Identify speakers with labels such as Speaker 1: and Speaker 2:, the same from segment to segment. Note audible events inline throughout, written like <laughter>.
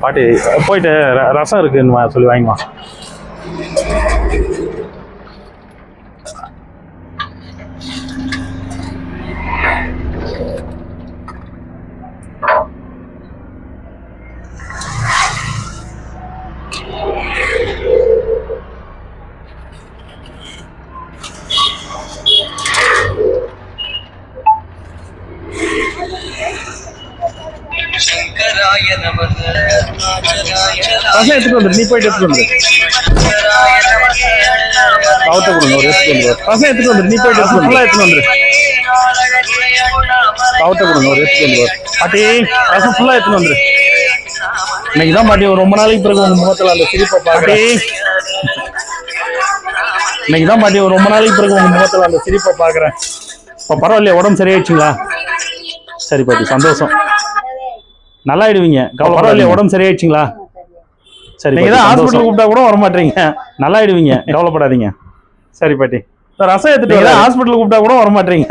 Speaker 1: பாட்டி போயிட்டு ர- ரசம் இருக்குன்னு வா- சொல்லி வாங்கிவா ரசம் எடுத்துட்டு வந்துரு. நீ போயிட்டு எடுத்துட்டு வந்துரு. கொடுங்க ஒரு எடுத்துட்டு வந்துரு ரசம் எடுத்துட்டு வந்துரு. நீ போயிட்டு எடுத்துட்டு ஃபுல்லாக எடுத்துட்டு வந்துரு. அவட்ட கொடுங்க ஒரு எடுத்துட்டு வந்துரு பாட்டி ரசம் ஃபுல்லாக எடுத்துட்டு வந்துரு. இன்னைக்கு தான் பாட்டி ஒரு ரொம்ப நாளைக்கு பிறகு உங்க முகத்துல அந்த சிரிப்பை பாட்டி இன்னைக்கு தான் பாட்டி ஒரு ரொம்ப நாளைக்கு பிறகு உங்க முகத்துல அந்த சிரிப்பை பாக்குறேன் இப்போ பரவாயில்லையா உடம்பு சரியாயிடுச்சுங்களா? சரி பாட்டி சந்தோஷம். நல்லாயிடுவீங்க கவலை பரவாயில்லையா உடம்பு சரியாயிடுச்சுங்களா? சரி நீங்க தான் ஹாஸ்பிட்டல் கூப்பிட்டா கூட வர மாட்டீங்க நல்லாயிடுவீங்க கவலைப்படாதீங்க. சரி பாட்டி. ரசம் எடுத்துட்டு தான் ஹாஸ்பிட்டல் கூப்பிட்டா கூட வர மாட்டீங்க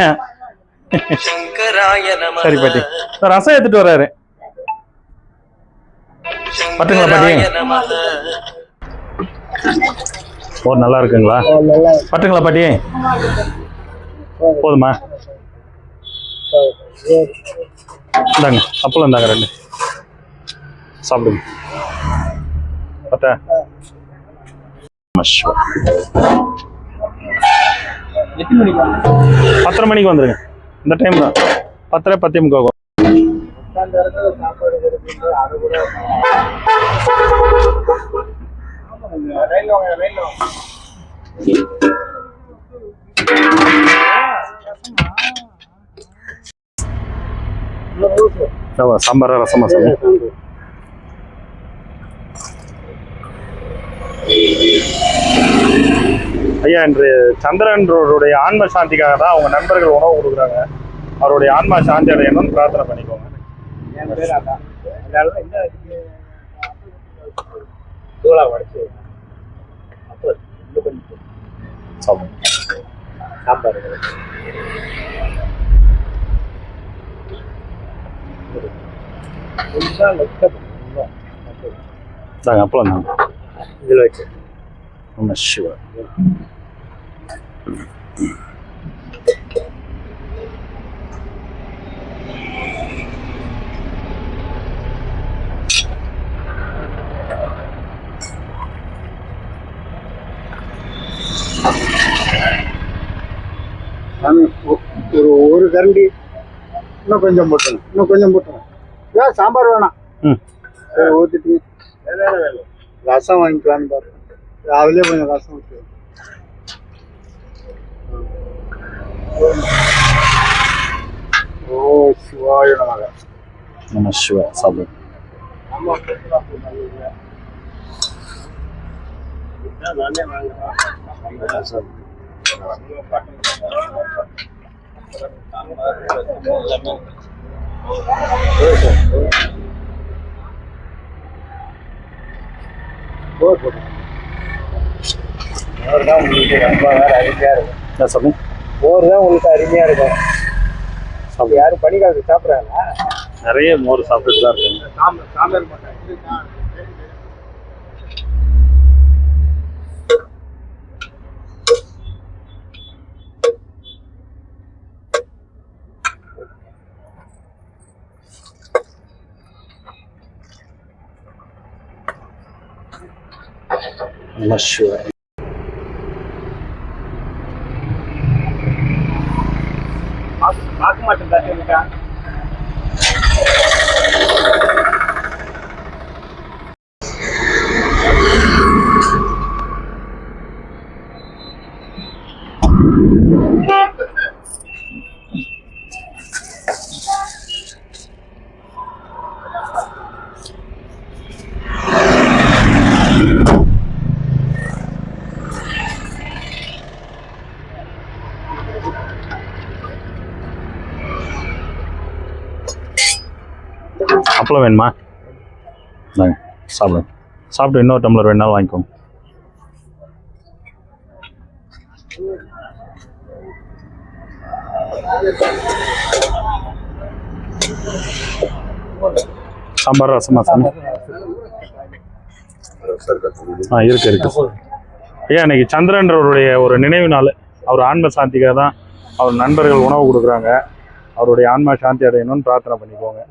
Speaker 1: சரி பாட்டி. ரசம் எடுத்துட்டு வராரு. பாத்துங்களா பாட்டி? ஓ நல்லா இருக்குங்களா? பட்டுங்களா பாட்டி? போதுமா? இந்தாங்க அப்பளம் இந்தாங்க ரெண்டு. சாப்பிடுங்க. மஷ்வா. பத்தரை மணிக்கு வந்துருங்க இந்த டைம் தான் பத்தரை பத்தே முக்கால் சாம்பார் ரசமா சாமி ஐயா இன்று சந்திரன்றவருடைய ஆன்ம சாந்திக்காக தான் அவங்க நண்பர்கள் உணவு கொடுக்குறாங்க. அவருடைய ஆன்மா சாந்தி அடையணும்னு பிரார்த்தனை பண்ணிக்கோங்க.
Speaker 2: தான் சாம்பார்.
Speaker 1: அப்பளம் தாங்க.
Speaker 2: இதில் வச்சு.
Speaker 1: நம்ம சிவா
Speaker 2: ஒரு ஒரு கரண்டி இன்னும் கொஞ்சம் போட்டுருங்க இன்னும் கொஞ்சம் போட்டுருங்க ஏன் சாம்பார் வேணாம்
Speaker 1: ம்
Speaker 2: சரி ஊற்றிட்டு ரசம் வாங்கிக்கலான்னு பாருங்க அதுலேயே கொஞ்சம் ரசம் ஊற்றி ஓ சிவாய நமக
Speaker 1: நம்ம சிவா சாப்பிடுங்க
Speaker 2: மோர் தான் உங்களுக்கு அருமையா இருக்கும்.
Speaker 1: என்ன சாப்பிடுங்க
Speaker 2: மோர் தான் உங்களுக்கு அருமையா இருக்கும் அப்ப யாரும் பனிக்காலத்துக்கு சாப்பிட்றாங்களா?
Speaker 1: நிறைய மோர் சாப்பிட்டுட்டு தான் இருக்காங்க.
Speaker 2: சாம்பார் சாம்பார் மாட்டாங்க that.
Speaker 1: அப்பளம் வேணுமா? இந்தாங்க சாப்பிடுங்க சாப்பிட்டு இன்னொரு டம்ளர் வேணாலும் வாங்கிக்கோங்க. சாம்பார் ரசமா சாமி? ஆ இருக்கு இருக்கு. ஐயா இன்னைக்கு சந்திரன்றவருடைய ஒரு நினைவு நாள். அவர் ஆன்ம சாந்திக்காக தான் அவர் நண்பர்கள் உணவு கொடுக்குறாங்க. அவருடைய ஆன்மா சாந்தி அடையணும்னு பிரார்த்தனை பண்ணிக்கோங்க.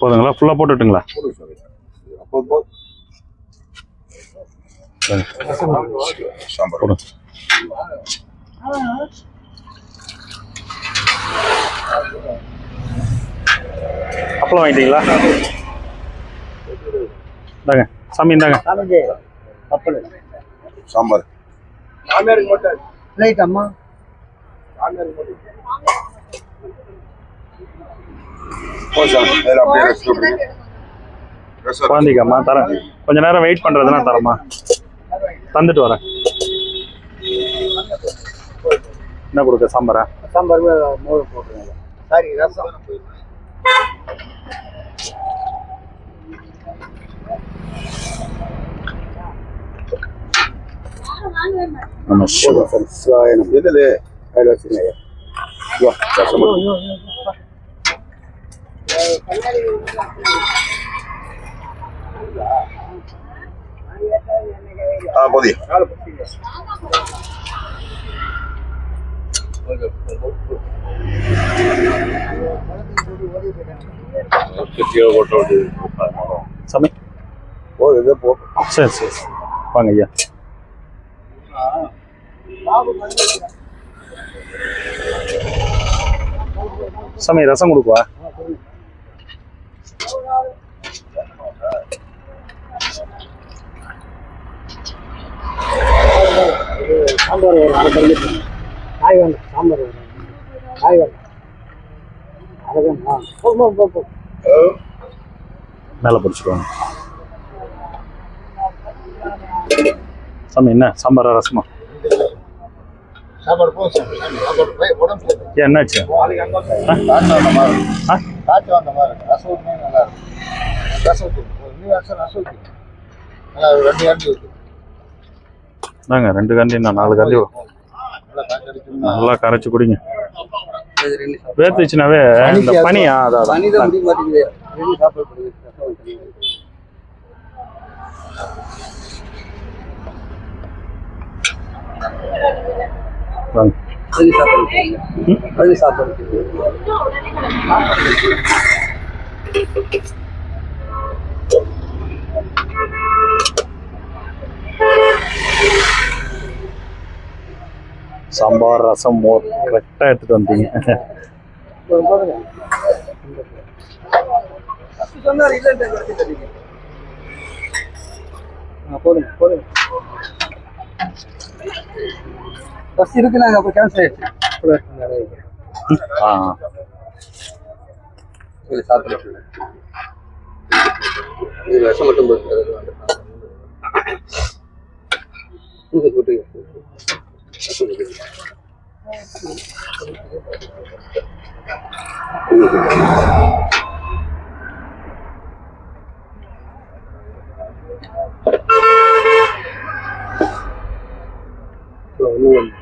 Speaker 1: போதுங்களா? ஃபுல்லாக போட்டுட்டுங்களா? போடுங்க அப்பளம் வாங்கிட்டீங்களா? இந்தாங்க. சாமி இந்தாங்க.
Speaker 3: சாம்பார்.
Speaker 2: மாமியாருக்கு மட்டும் ரைட் அம்மா. மாமியாருக்கு மட்டும்.
Speaker 1: குழந்தைக்காம்மா தரேன். கொஞ்ச நேரம் வெயிட் பண்ணுறதுனா தரேம்மா. தந்துட்டு வரேன். என்ன கொடுக்க சாம்பாரா?
Speaker 2: சாம்பார் மோர் போட்டுருங்க. சாரி ரசம்.
Speaker 1: நம்ம
Speaker 3: என்னது
Speaker 2: கையில் வச்சுருங்க
Speaker 3: ஆ போதி
Speaker 1: சரி சரி. வாங்க ஐயா சாமி ரசம் கொடுக்குவா?
Speaker 2: சாம்பார் வரும் அதை பண்ணிட்டு காய் வேண்டாம் சாம்பார் வேணும் காய் வேண்டாம் அதை வேணும் போ போ போ
Speaker 1: மேலே பிடிச்சிக்குவாங்க சாமி என்ன? சாம்பாரா ரசமா? என்னாச்சு? நாங்க ரெண்டு கண்டி நான் நாலு கண்டி
Speaker 2: நல்லா
Speaker 1: கரைச்சி குடிங்க. வேர்த்துச்சுனாவே இந்த பனியா அதான்
Speaker 2: பனி சாப்பாடு சாப்பாடு
Speaker 1: சாம்பார் ரசம் மோர் கரெக்டாக எடுத்துட்டு வந்தீங்க.
Speaker 2: போடுங்க போடுங்க. பஸ் இருக்கு நாங்கள் அப்போ கேன்சல் ஆயிடுச்சு
Speaker 1: ஆ
Speaker 2: சாப்பிட்டு இது விஷம் மட்டும் போட்டு போட்டு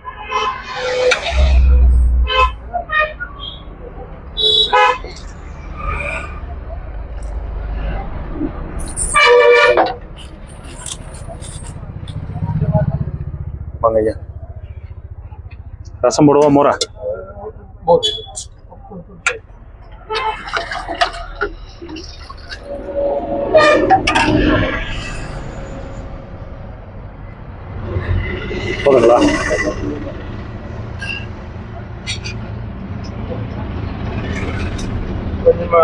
Speaker 1: வாங்க ஐயா ரசம் போடுவா மோரா போதுங்களா
Speaker 2: கொஞ்சமா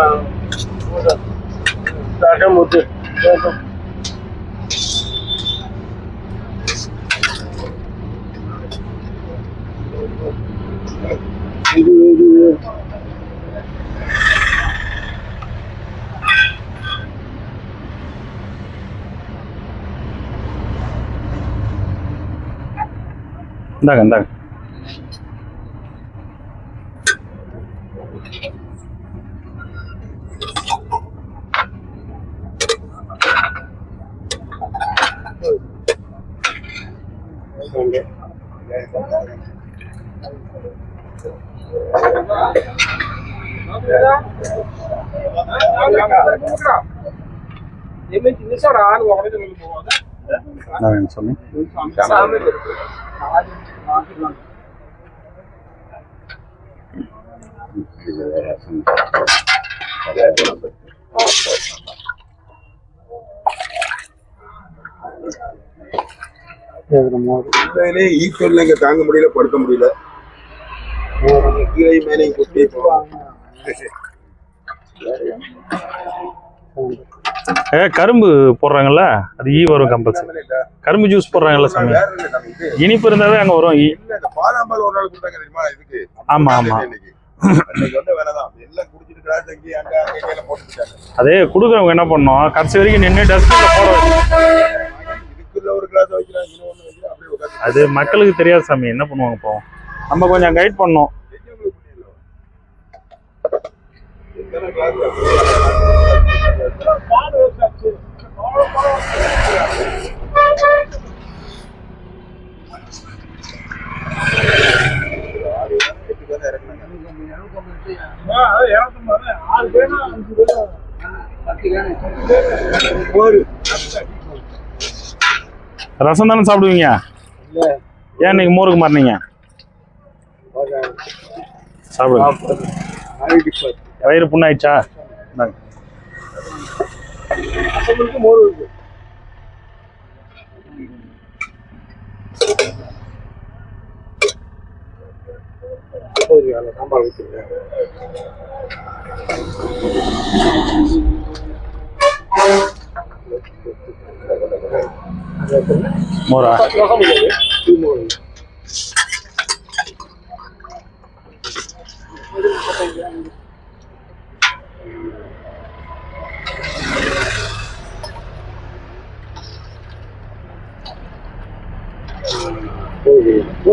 Speaker 2: தாட்டம் ஊத்து இது இது
Speaker 1: இந்தாங்க இந்தாங்க
Speaker 2: ரெண்டு
Speaker 3: உண்மையிலே ஈக்குவல்ல இங்க தாங்க முடியல படுக்க முடியல. கீழே மேலே குத்தி
Speaker 1: ஏ கரும்பு போடுறாங்கல்ல? அது ஈ வரும் கம்பல்சரி கரும்பு ஜூஸ் போடுறாங்கல்ல சாமி? இனிப்பு இருந்தாவே அங்க வரும் ஈ
Speaker 3: இல்ல இந்த பாதாம்பால் ஒரு நாள் கொடுத்தாங்க தெரியுமா? இதுக்கு?
Speaker 1: ஆமா, ஆமா.
Speaker 3: இன்னைக்கு. அன்னைக்கு வந்த வேலை தான். எல்லாம் குடிச்சிட்டு கிளாஸ் அங்கே அங்க அங்க இங்கெல்லாம் போட்டுட்டாங்க
Speaker 1: அதே கொடுக்குறவங்க என்ன பண்ணோம் கடைசி வரைக்கும் நின்று டஸ்ட்பின்ல போட அது மக்களுக்கு தெரியாது சாமி. என்ன பண்ணுவாங்க இப்போ? நம்ம கொஞ்சம் கைட் பண்ணோம் ரசம் தானே சாப்பிடுவீங்க? ஏன் இன்னைக்கு மோருக்கு மாறினீங்க? சாப்பிடுங்க. வயிறு புண்ணாயிடுச்சா.
Speaker 2: சாம்பார் ஊற்றுங்க
Speaker 1: மோரா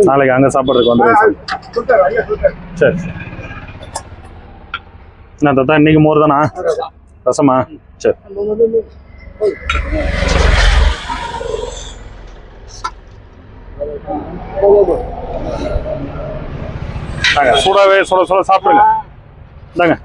Speaker 1: நாளைக்கு அங்கே சாப்பிட்றதுக்கு வந்துடுங்க சார். சரி சரி. என்ன தாத்தா இன்னைக்கு மோர் தானா? ரசமா? சரி. தாங்க சூடாவே சுட சுட சாப்பிடுங்க. இந்தாங்க.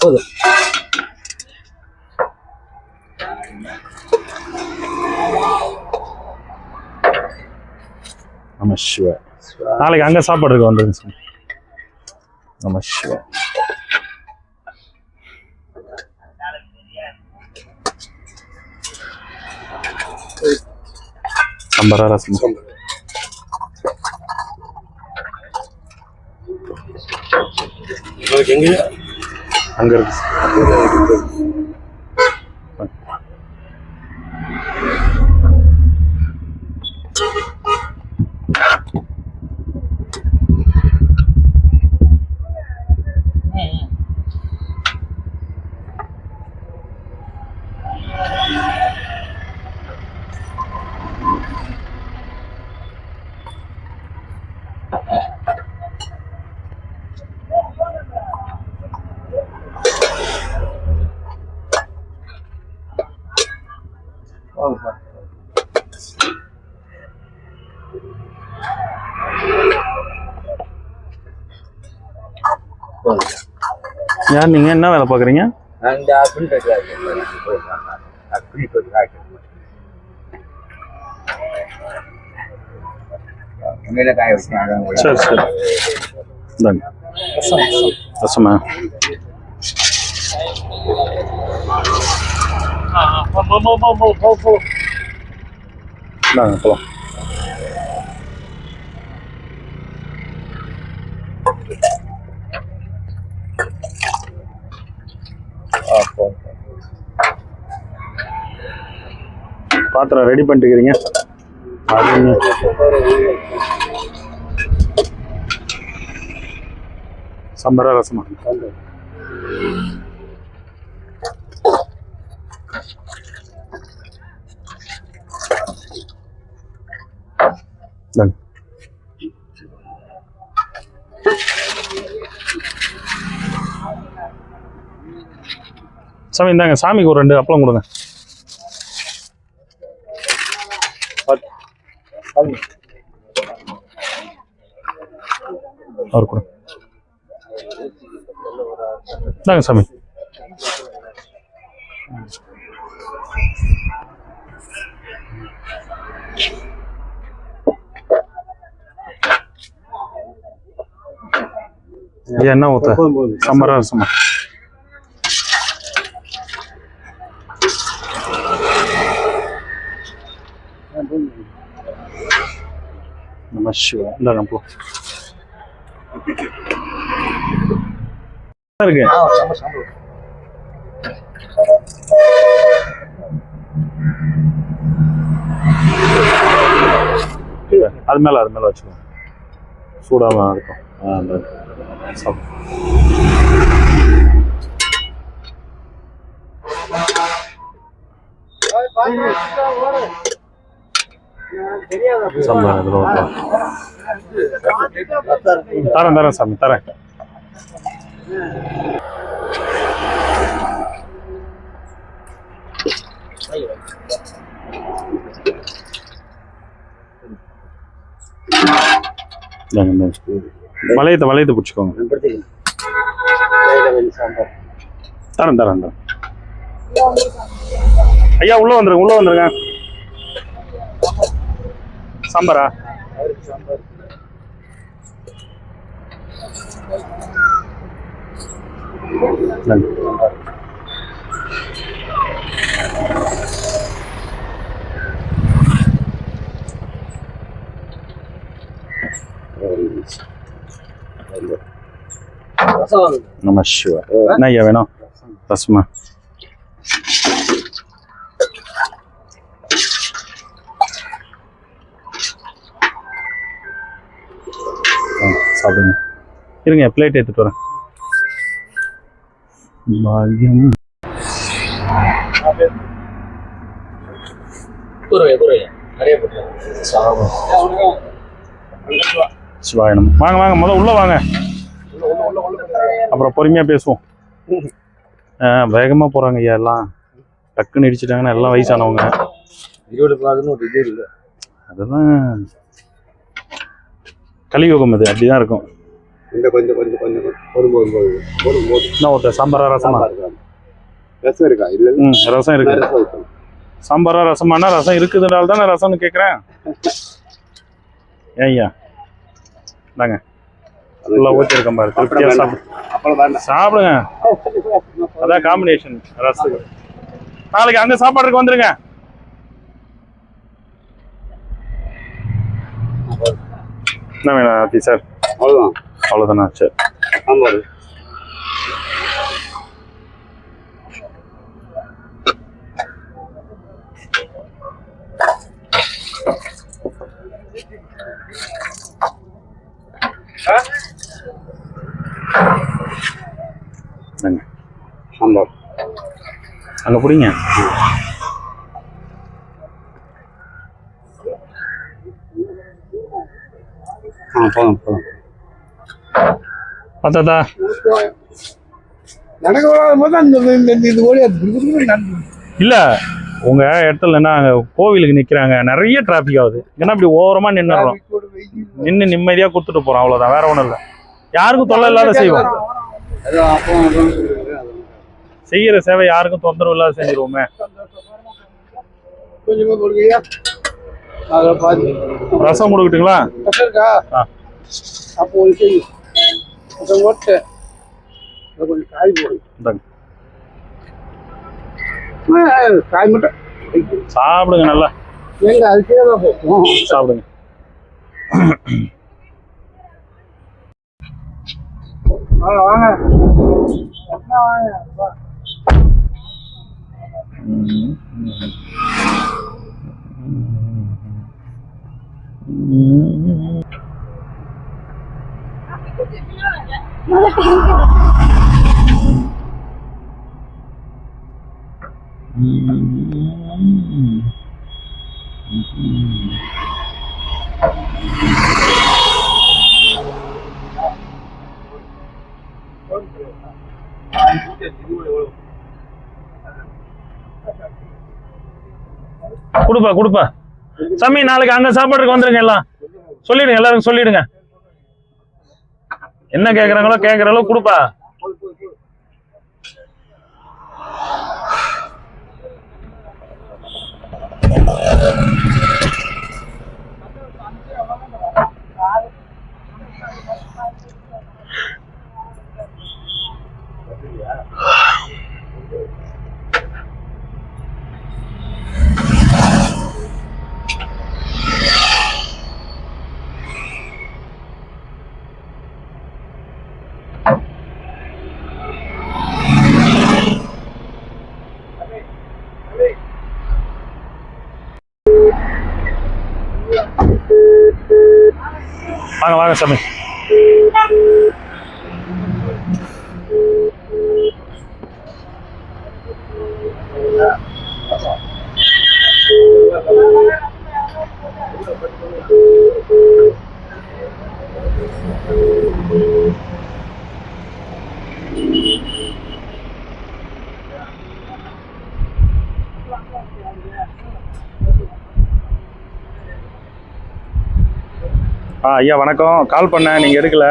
Speaker 2: போதும்
Speaker 1: நம நாளைக்கு அங்க சாப்பிட்றதுக்கு வந்துடுங்க சார் நம சிவ சம்பரா ரசம் அங்க இருக்கு யார் நீங்க என்ன வேலை பாக்குறீங்க
Speaker 2: அந்த அப்படின்னு அப்படி எண்ணெயில காய வச்சு
Speaker 1: சரி சரி இந்தாங்க ரசமா இந்தாங்க போலாம் பாத்திரம் ரெடி பண்ணிட்டுக்கிறீங்க அது சம்பரா ரசமா? சாமி இந்தாங்க சாமிக்கு ஒரு ரெண்டு அப்பளம் கொடுங்க. அவர் கொடு இந்தாங்க சாமி. என்ன ஊத்த? சம்மரா ரசமா நம சிவா இந்தாங்க போ. இருக்கு. அது மேல அது மேல வச்சுக்கோ. சூடாம இருக்கும். ஆ, அந்த சாப்பிடு. சாம்பார் இதுல ஊத்தலாம். தரேன் தரேன் சாமி தரேன். வளையத்தை வளையத்தை பிடிச்சிக்கோங்க. தரேன் தரேன் தரேன். ஐயா உள்ள வந்துருங்க உள்ள வந்துருங்க. சாம்பாரா இந்தாங்க. நம சிவா என்ன ஐயா வேணும் ரசமா இருங்க பிளேட் எடுத்துட்டு வரேன். பாக்யம் வாங்க வாங்க முதல்ல உள்ள வாங்க. அப்புறம் பொறுமையா பேசுவோம். ஆ, வேகமா போறாங்க ஐயா எல்லாம். டக்குன்னு இடிச்சிட்டாங்கன்னா எல்லாம் வயசானவங்க. அதெல்லாம் கலியுகம் இது அப்படிதான் இருக்கும்.
Speaker 3: இந்த கொஞ்சம் கொஞ்சம் கொஞ்சம். போதும் போதும் போதும் போதும் போதும்
Speaker 1: என்ன ஒருத்தர் சாம்பாரா ரசமா?
Speaker 3: ரசம் இருக்கா? இல்ல
Speaker 1: ரசம் இருக்கு.
Speaker 3: ரசம்
Speaker 1: சாம்பாரா ரசமானா ரசம் இருக்குதுனால தானே ரசம்னு கேட்குறேன் ஏய்யா இந்தாங்க. ஃபுல்லாக ஊற்றிருக்கேன் பாரு. திருப்தியாக சாப்பிடு.
Speaker 3: அப்புறம் வேண்டாம்.
Speaker 1: சாப்பிடுங்க. அதான் காம்பினேஷன் ரசத்துக்கு நாளைக்கு அங்கே சாப்பாடுக்கு வந்துருங்க. என்ன வேணும் சார்
Speaker 3: அவ்வளவுதான்.
Speaker 1: அவ்வளோதானா சரி இந்தாங்க
Speaker 3: சாம்பார்.
Speaker 1: அங்கே பிடிங்க.
Speaker 3: ஆ போதும் போதும்.
Speaker 1: பார்த்தாதா
Speaker 2: நடக்க வராத போது அந்த இது ஓடி
Speaker 1: இல்ல உங்க இடத்துல என்ன அங்க கோவிலுக்கு நிக்கிறாங்க. நிறைய டிராபிக் ஆகுது. ஏன்னா இப்படி ஓரமா நின்னுறோம் நின்னு நிம்மதியா கொடுத்துட்டு போறோம். அவ்வளவுதான். வேற ஒண்ணும் இல்ல. யாருக்கும் தொல்லை இல்லாத செய்வோம். செய்யற சேவை யாருக்கும் தொந்தரவு இல்லாத செஞ்சிருவோமே. ரசம் கொடுக்கட்டுங்களா.
Speaker 2: அப்போ அதை ஓட்டு அதை கொஞ்சம் காய் போடுங்க காய் மட்டும்
Speaker 1: சாப்பிடுங்க நல்லா
Speaker 2: எங்க அதுக்கே தான்
Speaker 1: சாப்பிடுங்க
Speaker 2: வாங்க வாங்க
Speaker 1: குடுப்பா குடுப்பா. சாமி நாளைக்கு அந்த சாப்பாடுக்கு வந்துருங்க எல்லாம். சொல்லிடுங்க எல்லாருக்கும் சொல்லிடுங்க. என்ன கேக்குறாங்களோ கேக்குற அளவு கொடுப்பா. வாங்க வாங்க சாமி ஆ ஐயா வணக்கம். கால் பண்ணேன் நீங்கள் எடுக்கல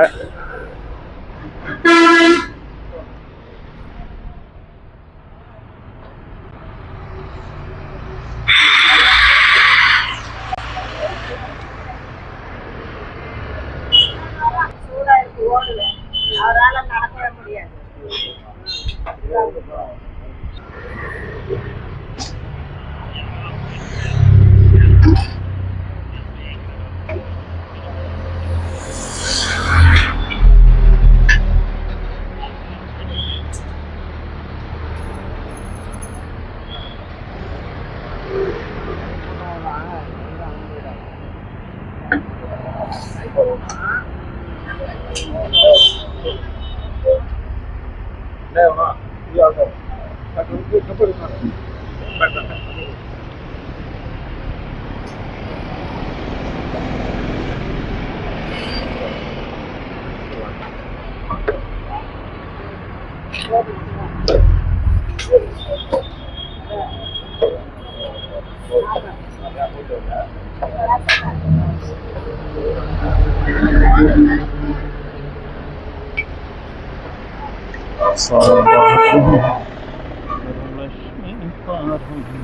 Speaker 4: சூடா இருக்கு ஓடுவேன் அவரால நடக்கவே முடியாது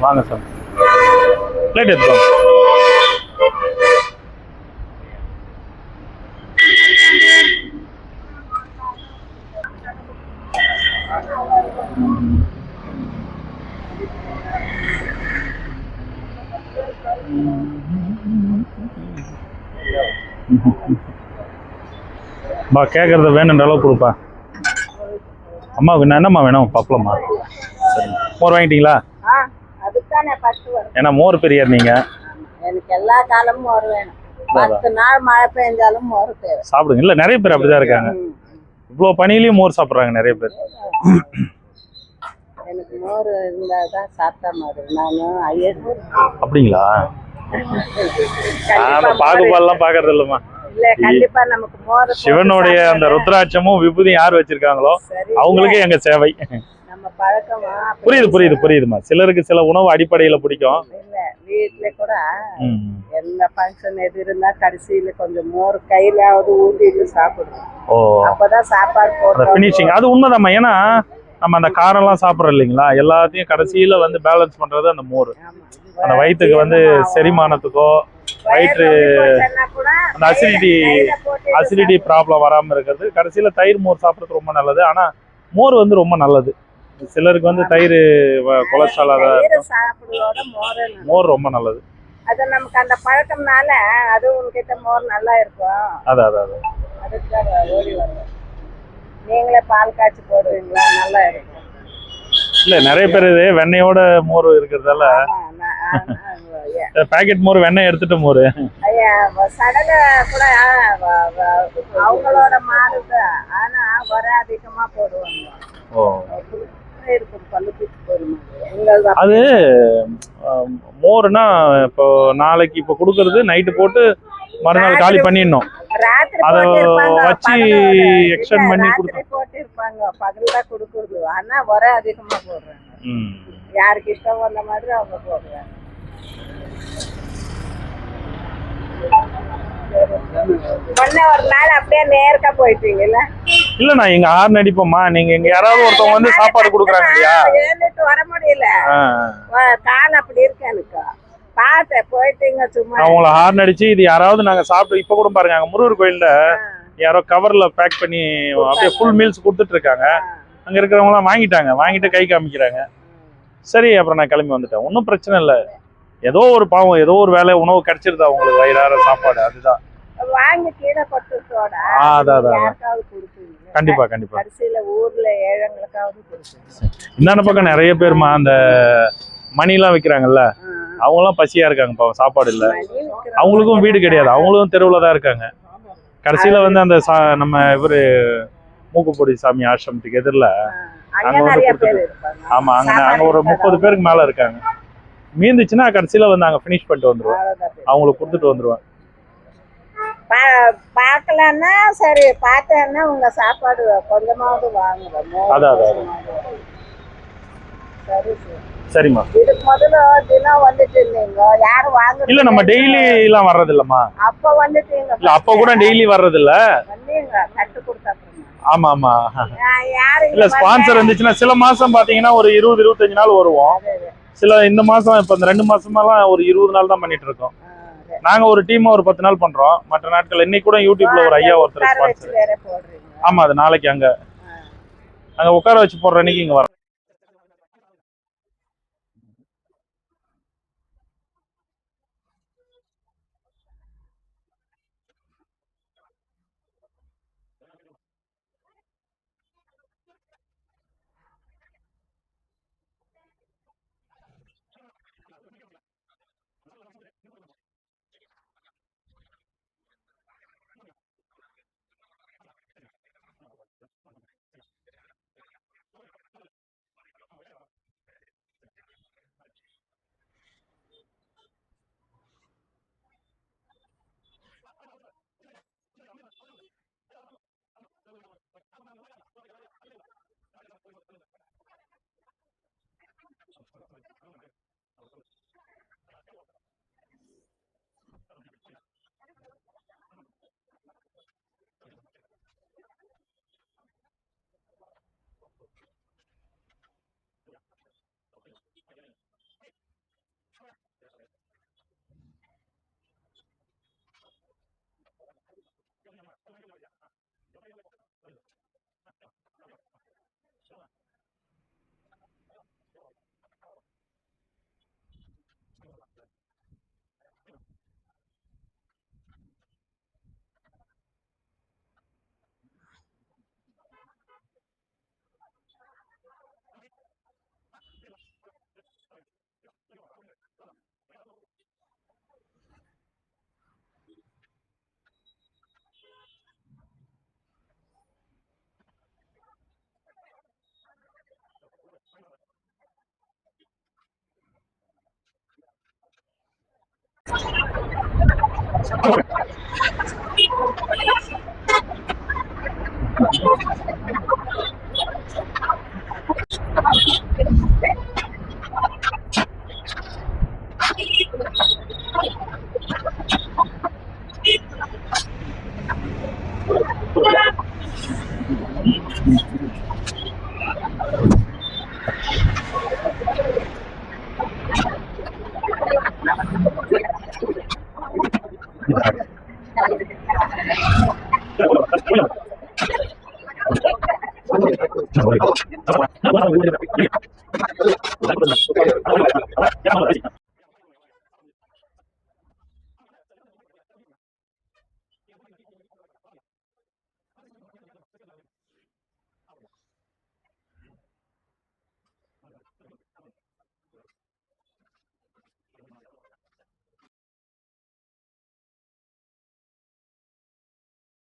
Speaker 1: வாங்க சார் பிளேட் எடுத்துக்கோங்க பா கேட்குறத வேணுன்ற அளவு கொடுப்பா. அம்மாவுக்கு என்ன என்னம்மா வேணும்? பப்பளம்மா சரி. மோர் வாங்கிட்டீங்களா? ஏன்னா மோர் பெரியார் நீங்கள்
Speaker 4: எனக்கு எல்லா காலமும் மோர் வேணும். பத்து நாள் மழை பெஞ்சாலும் மோர் தேவை
Speaker 1: சாப்பிடுங்க. இல்லை நிறைய பேர் அப்படிதான் இருக்காங்க. இவ்வளோ பனிலையும் மோர் சாப்பிட்றாங்க நிறைய பேர்.
Speaker 4: எனக்கு மோர் இருந்தா தான் சாப்பிட்டா மாதிரி. நான் ஐயர்.
Speaker 1: அப்படிங்களா? நான் பாகுபாடெல்லாம் பார்க்கறது இல்லைம்மா சிவனுடைய அந்த ருத்ராட்சமும் விபூதியும் யார் வச்சிருக்காங்களோ
Speaker 4: சரி
Speaker 1: அவங்களுக்கே எங்க சேவை. புரியுது புரியுது புரியுதுமா சிலருக்கு சில உணவு அடிப்படையில பிடிக்கும்.
Speaker 4: இல்ல வீட்டுல கூட. எந்த ஃபங்க்ஷன் எது இருந்தா கடைசியில கொஞ்சம் மோர் கையிலாவது ஊத்திட்டு சாப்பிடுவோம்.
Speaker 1: ஓ.
Speaker 4: அப்பதான் சாப்பாடு
Speaker 1: ஃபினிஷிங் அது உண்மைதாம்மா. ஏன்னா நம்ம அந்த காரம்லாம் சாப்பிட்றோம் இல்லைங்களா? எல்லாத்தையும் கடைசியில வந்து பேலன்ஸ் பண்றது அந்த மோர். அந்த வயிற்றுக்கு வந்து செரிமானத்துக்கோ வயிற்று அந்த அசிடிட்டி அசிடிட்டி ப்ராப்ளம் வராமல் இருக்கிறது. கடைசியில் தயிர் மோர் சாப்பிட்றது ரொம்ப நல்லது. ஆனால் மோர் வந்து ரொம்ப நல்லது. சிலருக்கு வந்து தயிர் கொலஸ்ட்ரால் அதான்
Speaker 4: மோர்
Speaker 1: ரொம்ப நல்லது.
Speaker 4: அது நமக்கு அந்த பழக்கம்னால அது உங்ககிட்ட மோர் நல்லா இருக்கும்.
Speaker 1: அது அது அது
Speaker 4: அதுக்கு தான் ஓடி வரும் நீங்களே பால் காய்ச்சி போடுவீங்களா? நல்லா இருக்கும்.
Speaker 1: இல்லை நிறைய பேர் இது வெண்ணெயோட மோர் இருக்கிறதால. பேக்கெட் மோர் வெண்ணெய் எடுத்துட்டு மோர்.
Speaker 4: சடல கூட அவங்களோட மாடுதான் ஆனா வர அதிகமா போடுவாங்க.
Speaker 1: ஓ. அது மோர்னா இப்போ நாளைக்கு இப்போ கொடுக்கறது நைட்டு போட்டு மறுநாள் காலி பண்ணிடணும். அத வச்சு பண்ணி
Speaker 4: போட்டிருப்பாங்க பகல் தான் கொடுக்குறது. ஆனா வர அதிகமா போடுறாங்க. யாருக்கு இஷ்டம் வந்த மாதிரி அவங்க போடுறாங்க. முன்ன ஒரு நாள் அப்படியே நேர்க்க போயிட்டீங்கல்ல?
Speaker 1: இல்ல நான் இங்க ஹார்ன் அடிப்போம்மா. நீங்க இங்க யாராவது ஒருத்தவங்க வந்து சாப்பாடு கொடுக்குறாங்க இல்லையா?
Speaker 4: வர முடியல. கால் அப்படி இருக்கு எனக்கு. பார்த்தேன் போயிட்டீங்க சும்மா.
Speaker 1: அவங்கள ஹார்ன் அடிச்சு இது யாராவது நாங்க சாப்பிட்டு இப்ப கூட பாருங்க அங்க முருகர் கோயில்ல யாரோ கவர்ல பேக் பண்ணி அப்படியே ஃபுல் மீல்ஸ் கொடுத்துட்டு இருக்காங்க. அங்க இருக்கிறவங்க எல்லாம் வாங்கிட்டாங்க வாங்கிட்டு கை காமிக்கிறாங்க. சரி அப்புறம் நான் கிளம்பி வந்துட்டேன். ஒன்றும் பிரச்சனை இல்லை. ஏதோ ஒரு பாவம் ஏதோ ஒரு வேலை உணவு கிடைச்சிருது அவங்களுக்கு வயிறார சாப்பாடு அதுதான்.
Speaker 4: வாங்கி கீழே கொட்டுறதோட
Speaker 1: ஆ, அதான், கண்டிப்பா கண்டிப்பா.
Speaker 4: கடைசியில ஊர்ல ஏழைங்களுக்காவது கொடுப்பீங்க.
Speaker 1: இந்தாண்ட பக்கம் நிறைய பேர்மா அந்த மணிலாம் விற்கிறாங்கல்ல அவங்களாம் பசியா இருக்காங்க பாவம் சாப்பாடு இல்லை. அவங்களுக்கும் வீடு கிடையாது. அவங்களும் தெருவில் தான் இருக்காங்க. கடைசியில வந்து அந்த சா- நம்ம இவரு மூக்குப்பொடி சாமி ஆசிரமத்துக்கு எதிரில்
Speaker 4: அங்க
Speaker 1: வந்து
Speaker 4: நிறைய
Speaker 1: கொடுத்துட்டு-
Speaker 4: பேர் இருப்பாங்க.
Speaker 1: ஆமா அங்க அங்க ஒரு முப்பது பேருக்கு மேல இருக்காங்க. மீந்துச்சுன்னா கடைசியில வந்து அங்க ஃபினிஷ் பண்ணிட்டு
Speaker 4: பேர்.
Speaker 1: அவங்களுக்கு கொடுத்துட்டு வந்துருவேன்
Speaker 4: பா- பார்க்கலன்னா சரி பார்த்தேன்னா உங்க சாப்பாடு கொஞ்சமாவது வாங்குவேன் மோர்
Speaker 1: அதான், அதான்.
Speaker 4: சரி சரி.
Speaker 1: சரிம்மா.
Speaker 4: இதுக்கு முதல்ல தினம் வந்துட்டு இருந்தீங்க. யாரும் வாங்க
Speaker 1: இல்ல நம்ம டெய்லி எல்லாம் வர்றது இல்லம்மா
Speaker 4: அப்ப வந்துட்டீங்க
Speaker 1: இல்ல அப்ப கூட டெய்லி வர்றது இல்ல ஆமா ஆமா. இல்ல ஸ்பான்சர் இருந்துச்சுன்னா சில மாசம் பாத்தீங்கன்னா ஒரு இருபது இருபத்தஞ்சு நாள் வருவோம். சில இந்த மாசம் இப்ப இந்த ரெண்டு மாசமாலாம் ஒரு இருபது நாள் தான் பண்ணிட்டு இருக்கோம். நாங்க ஒரு டீம் ஒரு பத்து நாள் பண்றோம். மற்ற நாட்கள் இன்னைக்கு கூட யூடியூப்ல ஒரு ஐயா ஒருத்தர் ஸ்பான்சர் ஆமா அது நாளைக்கு அங்க. அங்க உட்கார வச்சு போடுற அன்னைக்கு இங்க வர Thank <laughs> <laughs> you.